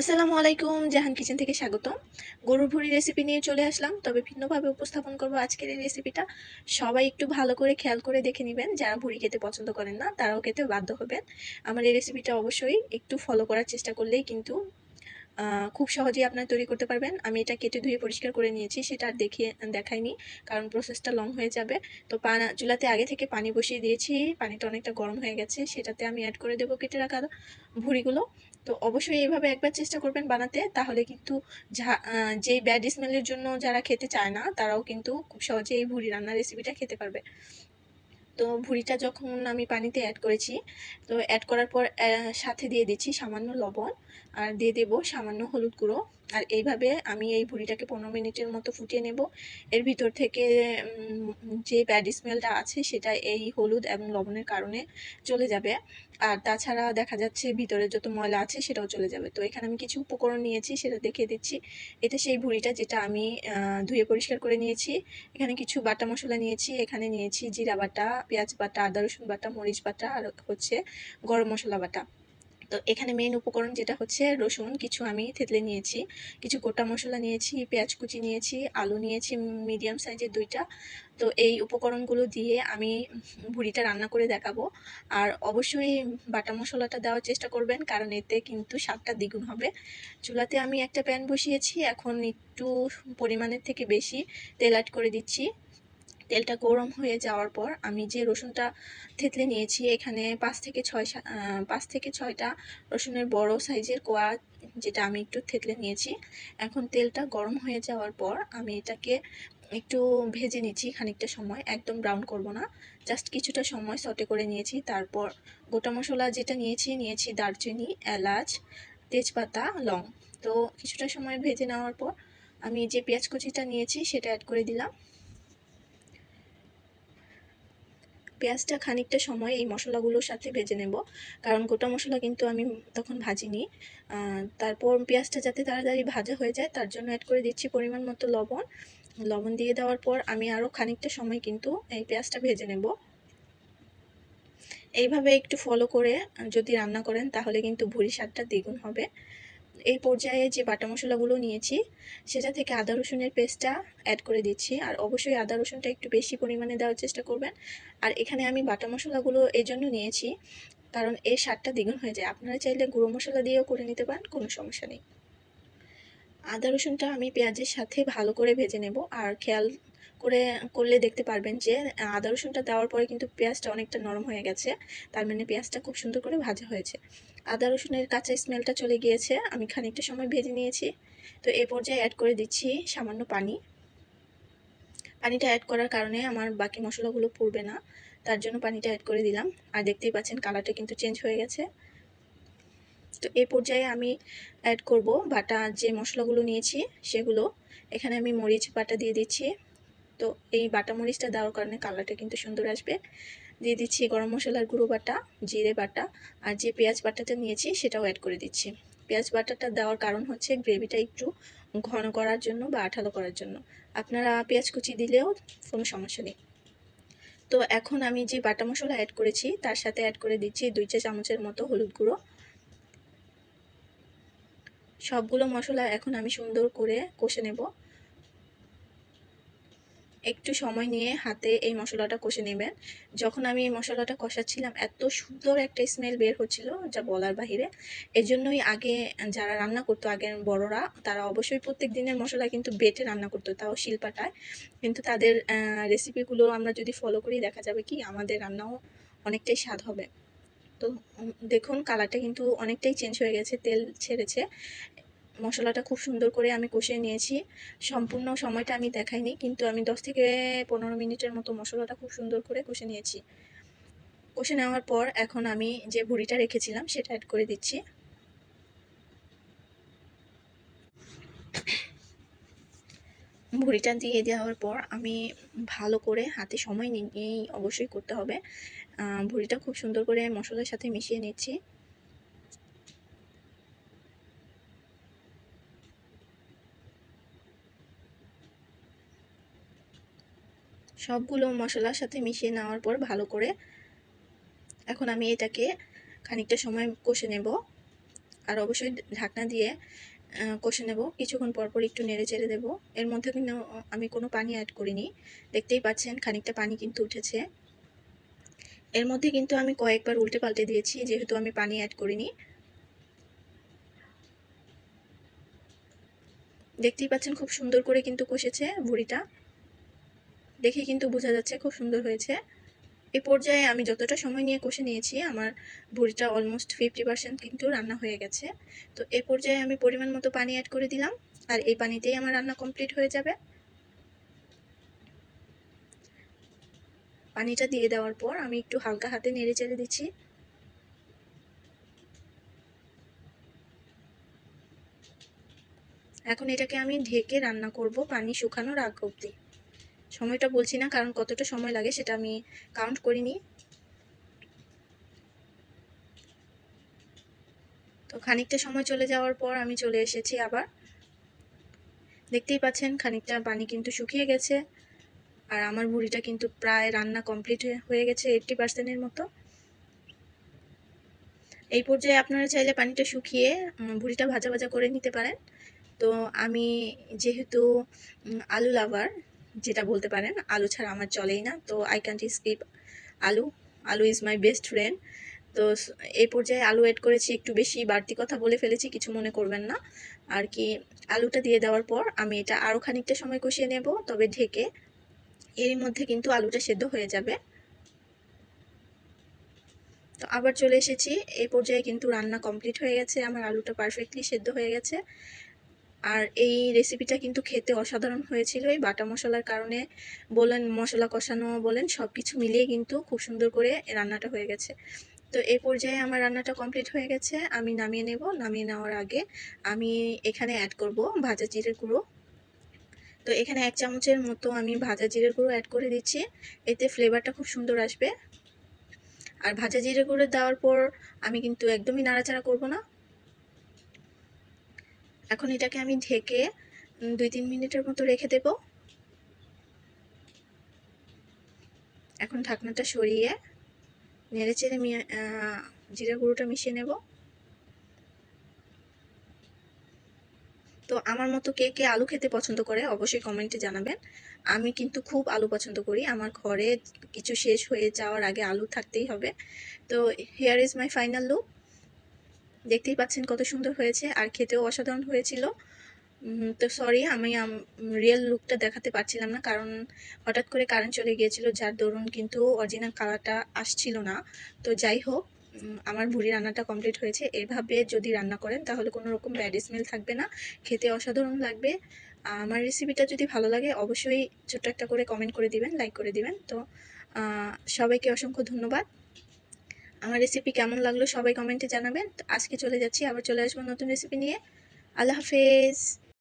আসসালামু আলাইকুম, জাহান কিচেন থেকে স্বাগতম। গরুর ভুড়ি রেসিপি নিয়ে চলে আসলাম, তবে ভিন্নভাবে উপস্থাপন করব আজকের এই রেসিপিটা সবাই একটু ভালো করে খেয়াল করে দেখে নেবেন, যারা ভুড়ি খেতে পছন্দ করেন না, তারাও খেতে বাধ্য হবেন। আমার এই রেসিপিটা অবশ্যই একটু ফলো করার চেষ্টা করলেই কিন্তু খুব সহজেই আপনারা তৈরি করতে পারবেন। আমি এটা কেটে ধুয়ে পরিষ্কার করে নিয়েছি, সেটা আর দেখিয়ে, দেখাইনি, কারণ প্রসেসটা লং হয়ে যাবে। তো পা, চুলাতে আগে থেকে পানি বসিয়ে দিয়েছি, পানিটা অনেকটা গরম হয়ে গেছে, সেটাতে আমি অ্যাড করে দেবো কেটে রাখা ভুড়িগুলো। তো অবশ্যই এইভাবে একবার চেষ্টা করবেন বানাতে। তাহলে কিন্তু যেই ব্যাড স্মেলের জন্য যারা খেতে চায় না, তারাও কিন্তু খুব সহজে এই ভুড়ি রান্নার রেসিপিটা খেতে পারবে। তো ভুড়িটা যখন আমি পানিতে অ্যাড করেছি, তো অ্যাড করার পর সাথে দিয়ে দিচ্ছি সামান্য লবণ, আর দিয়ে দেবো সামান্য হলুদ গুঁড়ো। আর এইভাবে আমি এই ভুড়িটাকে পনেরো মিনিটের মতো ফুটিয়ে নেব। এর ভিতর থেকে যে ব্যাড স্মেলটা আছে সেটা এই হলুদ এবং লবণের কারণে চলে যাবে। আর তাছাড়া দেখা যাচ্ছে ভিতরে যত ময়লা আছে সেটাও চলে যাবে। তো এখানে আমি কিছু উপকরণ নিয়েছি, সেটা দেখিয়ে দিচ্ছি। এটা সেই ভুড়িটা যেটা আমি ধুয়ে পরিষ্কার করে নিয়েছি। এখানে কিছু বাটা মশলা নিয়েছি। এখানে নিয়েছি জিরা বাটা, পেঁয়াজ বাটা, আদা রসুন বাটা, মরিচ বাটা, আর হচ্ছে গরম মশলা বাটা। তো এখানে মেন উপকরণ যেটা হচ্ছে রসুন, কিছু আমি থেতলে নিয়েছি, কিছু গোটা মশলা নিয়েছি, পেঁয়াজ কুচি নিয়েছি, আলু নিয়েছি মিডিয়াম সাইজের দুইটা। তো এই উপকরণগুলো দিয়ে আমি ভুড়িটা রান্না করে দেখাবো। আর অবশ্যই বাটা মশলাটা দেওয়ার চেষ্টা করবেন, কারণ এতে কিন্তু স্বাদটা দ্বিগুণ হবে। চুলাতে আমি একটা প্যান বসিয়েছি, এখন একটু পরিমাণের থেকে বেশি তেল অ্যাড করে দিচ্ছি। তেলটা গরম হয়ে যাওয়ার পর আমি যে রসুনটা থেতলে নিয়েছি, এখানে পাঁচ থেকে ছয় পাঁচ থেকে ছয়টা রসুনের বড় সাইজের কোয়া যেটা আমি একটু থেতলে নিয়েছি। এখন তেলটা গরম হয়ে যাওয়ার পর আমি এটাকে একটু ভেজে নিচ্ছি খানিকটা সময়, একদম ব্রাউন করব না। জাস্ট কিছুটা সময় সটে করে নিয়েছি। তারপর গোটা মশলা যেটা নিয়েছি নিয়েছি দারচিনি, এলাচ, তেজপাতা, লং। তো কিছুটা সময় ভেজে নেওয়ার পর আমি যে পেঁয়াজ কুচিটা নিয়েছি, সেটা অ্যাড করে দিলাম। পেঁয়াজটা খানিকটা সময় এই মশলাগুলোর সাথে ভেজে নেব। কারণ গোটা মশলা কিন্তু আমি তখন ভাজিনি। তারপর পেঁয়াজটা যাতে তাড়াতাড়ি ভাজা হয়ে যায়, তার জন্য অ্যাড করে দিচ্ছি পরিমাণ মতো লবণ। লবণ দিয়ে দেওয়ার পর আমি আরও খানিকটা সময় কিন্তু এই পেঁয়াজটা ভেজে নেব। এইভাবে একটু ফলো করে যদি রান্না করেন, তাহলে কিন্তু ভুড়ি স্বাদটা দ্বিগুণ হবে। এই পর্যায়ে যে বাটা মশলাগুলো নিয়েছি, সেটা থেকে আদা রসুনের পেস্টটা অ্যাড করে দিচ্ছি। আর অবশ্যই আদা রসুনটা একটু বেশি পরিমাণে দেওয়ার চেষ্টা করবেন। আর এখানে আমি বাটা মশলাগুলো এই জন্য নিয়েছি, কারণ এর স্বাদটা দ্বিগুণ হয়ে যায়। আপনারা চাইলে গুঁড়ো মশলা দিয়েও করে নিতে পারেন, কোনো সমস্যা নেই। আদা রসুনটা আমি পেঁয়াজের সাথে ভালো করে ভেজে নেব। আর খেয়াল করে করলে দেখতে পারবেন যে আদা রসুনটা দেওয়ার পরে কিন্তু পেঁয়াজটা অনেকটা নরম হয়ে গেছে। তার মানে পেঁয়াজটা খুব সুন্দর করে ভাজা হয়েছে। আদা রসুনের কাঁচা স্মেলটা চলে গিয়েছে। আমি খানিকটা সময় ভেজে নিয়েছি। তো এই পর্যায়ে অ্যাড করে দিচ্ছি সামান্য পানি। পানিটা অ্যাড করার কারণে আমার বাকি মশলাগুলো পুড়বে না। তার জন্য পানিটা অ্যাড করে দিলাম। আর দেখতেই পাচ্ছেন কালারটা কিন্তু চেঞ্জ হয়ে গেছে। তো এই পর্যায়ে আমি অ্যাড করব বাটা যে মশলাগুলো নিয়েছি সেগুলো। এখানে আমি মরিচ বাটা দিয়ে দিচ্ছি। তো এই বাটা মরিচটা দেওয়ার কারণে কালারটা কিন্তু সুন্দর আসবে। দিয়ে দিচ্ছি গরম মশলার গুঁড়ো বাটা, জিরে বাটা আর যে পেঁয়াজ বাটাটা নিয়েছি সেটাও অ্যাড করে দিচ্ছি। পেঁয়াজ বাটাটা দেওয়ার কারণ হচ্ছে গ্রেভিটা একটু ঘন করার জন্য বা আঠালো করার জন্য। আপনারা পেঁয়াজ কুচি দিলেও কোনো সমস্যা নেই। তো এখন আমি যে বাটা মশলা অ্যাড করেছি তার সাথে অ্যাড করে দিচ্ছি দুই চা চামচের মতো হলুদ গুঁড়ো। সবগুলো মশলা এখন আমি সুন্দর করে কষে নেব। একটু সময় নিয়ে হাতে এই মশলাটা কষে নেবেন। যখন আমি এই মশলাটা কষাচ্ছিলাম, এত সুন্দর একটা স্মেল বের হচ্ছিল যা বলার বাহিরে। এর জন্যই আগে যারা রান্না করতো, আগের বড়রা, তারা অবশ্যই প্রত্যেক দিনের মশলা কিন্তু বেটে রান্না করতো, তাও শিল্পাটায়। কিন্তু তাদের রেসিপিগুলো আমরা যদি ফলো করি, দেখা যাবে কি আমাদের রান্নাও অনেকটাই স্বাদ হবে। তো দেখুন কালারটা কিন্তু অনেকটাই চেঞ্জ হয়ে গেছে, তেল ছেড়েছে। মশলাটা খুব সুন্দর করে আমি কষিয়ে নিয়েছি। সম্পূর্ণ সময়টা আমি দেখাইনি, কিন্তু আমি দশ থেকে পনেরো মিনিটের মতো মশলাটা খুব সুন্দর করে কষে নিয়েছি। কষে নেওয়ার পর এখন আমি যে ভুড়িটা রেখেছিলাম সেটা অ্যাড করে দিচ্ছি। ভুড়িটা দিয়ে দেওয়ার পর আমি ভালো করে হাতে সময় নিয়েই অবশ্যই করতে হবে। ভুড়িটা খুব সুন্দর করে মশলার সাথে মিশিয়ে নিচ্ছি। সবগুলো মশলার সাথে মিশিয়ে নেওয়ার পর ভালো করে এখন আমি এটাকে খানিকটা সময় কষে নেব। আর অবশ্যই ঢাকনা দিয়ে কষে নেব। কিছুক্ষণ পর পর একটু নেড়ে চেড়ে দেবো। এর মধ্যে কিন্তু আমি কোনো পানি অ্যাড করিনি। দেখতেই পাচ্ছেন খানিকটা পানি কিন্তু উঠেছে। এর মধ্যে কিন্তু আমি কয়েকবার উল্টে পাল্টে দিয়েছি, যেহেতু আমি পানি অ্যাড করিনি। দেখতেই পাচ্ছেন খুব সুন্দর করে কিন্তু কষেছে ভুড়িটা। দেখে কিন্তু বোঝা যাচ্ছে খুব সুন্দর হয়েছে। এই পর্যায়ে আমি যতটা সময় নিয়ে কষে নিয়েছি, আমার ভুড়িটা অলমোস্ট ফিফটি পার্সেন্ট কিন্তু রান্না হয়ে গেছে। তো এই পর্যায়ে আমি পরিমাণ মতো পানি অ্যাড করে দিলাম, আর এই পানিতেই আমার রান্না কমপ্লিট হয়ে যাবে। পানিটা দিয়ে দেওয়ার পর আমি একটু হালকা হাতে নেড়ে চেড়ে দিচ্ছি। এখন এটাকে আমি ঢেকে রান্না করব পানি শুকানোর আগ অবধি। সময়টা বলছি না, কারণ কতটা সময় লাগে সেটা আমি কাউন্ট করিনি। তো খানিকটা সময় চলে যাওয়ার পর আমি চলে এসেছি আবার। দেখতেই পাচ্ছেন খানিকটা পানি কিন্তু শুকিয়ে গেছে, আর আমার ভুড়িটা কিন্তু প্রায় রান্না কমপ্লিট হয়ে গেছে এইটটি পার্সেন্টের মতো। এই পর্যায়ে আপনারা চাইলে পানিটা শুকিয়ে ভুড়িটা ভাজা ভাজা করে নিতে পারেন। তো আমি যেহেতু আলু লাভার যেটা বলতে পারেন, আলু ছাড়া আমার চলেই না। তো আই ক্যান্ট স্কিপ আলু। আলু ইজ মাই বেস্ট ফ্রেন্ড তো এই পর্যায়ে আলু অ্যাড করেছি, একটু বেশি বাড়তি কথা বলে ফেলেছি, কিছু মনে করবেন না। আর কি, আলুটা দিয়ে দেওয়ার পর আমি এটা আরও খানিকটা সময় কষিয়ে নেব, তবে ঢেকে এরই মধ্যে কিন্তু আলুটা সেদ্ধ হয়ে যাবে। তো আবার চলে এসেছি। এই পর্যায়ে কিন্তু রান্না কমপ্লিট হয়ে গেছে। আমার আলুটা পারফেক্টলি সেদ্ধ হয়ে গেছে। আর এই রেসিপিটা কিন্তু খেতে অসাধারণ হয়েছিল। এই বাটা মশলার কারণে বলেন, মশলা কষানো বলেন সব কিছু মিলিয়ে কিন্তু খুব সুন্দর করে রান্নাটা হয়ে গেছে। তো এই পর্যায়ে আমার রান্নাটা কমপ্লিট হয়ে গেছে। আমি নামিয়ে নেব। নামিয়ে নেওয়ার আগে আমি এখানে অ্যাড করব ভাজা জিরের গুঁড়ো। তো এখানে এক চামচের মতো আমি ভাজা জিরের গুঁড়ো অ্যাড করে দিচ্ছি। এতে ফ্লেভারটা খুব সুন্দর আসবে। আর ভাজা জিরে গুঁড়ো দেওয়ার পর আমি কিন্তু একদমই নাড়াচাড়া করব না। এখন এটাকে আমি ঢেকে দুই তিন মিনিটের মতো রেখে দেব। এখন ঢাকনাটা সরিয়ে নেড়ে চেড়ে জিরে গুঁড়োটা মিশিয়ে নেব। তো আমার মতো কে কে আলু খেতে পছন্দ করে অবশ্যই কমেন্টে জানাবেন। আমি কিন্তু খুব আলু পছন্দ করি। আমার ঘরে কিছু শেষ হয়ে যাওয়ার আগে আলু থাকতেই হবে। তো here is my final look দেখতেই পাচ্ছেন কত সুন্দর হয়েছে আর খেতেও অসাধারণ হয়েছিল। তো সরি আমি রিয়েল লুকটা দেখাতে পারছিলাম না, কারণ হঠাৎ করে কারেন্ট চলে গিয়েছিল, যার দরুন কিন্তু অরিজিনাল কালারটা আসছিল না। তো যাই হোক আমার ভুড়ি রান্নাটা কমপ্লিট হয়েছে। এভাবে যদি রান্না করেন, তাহলে কোনো রকম ব্যাড স্মেল থাকবে না। খেতে অসাধারণ লাগবে। আমার রেসিপিটা যদি ভালো লাগে, অবশ্যই ছোট্ট একটা করে কমেন্ট করে দিবেন লাইক করে দিবেন। তো সবাইকে অসংখ্য ধন্যবাদ। আমার রেসিপি কেমন লাগল সবাই কমেন্টে জানাবেন। আজকে চলে যাচ্ছি, আবার চলে আসব নতুন রেসিপি নিয়ে। আল্লাহ হাফেজ।